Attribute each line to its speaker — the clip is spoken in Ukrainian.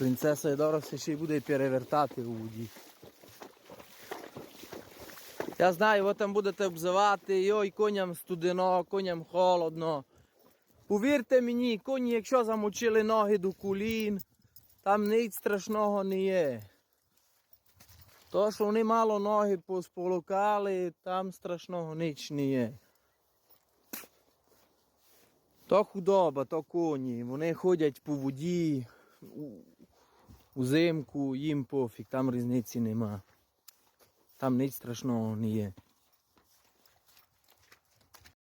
Speaker 1: Принцеса Едора все ще й буде перевертати у воді. Я знаю, ви там будете обзивати, йой, коням студено, коням холодно. Повірте мені, коні, якщо замочили ноги до колін, там ніч страшного не є. То, що вони мало ноги посполукали, там страшного ніч не є. То худоба, то коні. Вони ходять по воді, узимку, їм пофіг, там різниці нема. Там ніч страшного не є.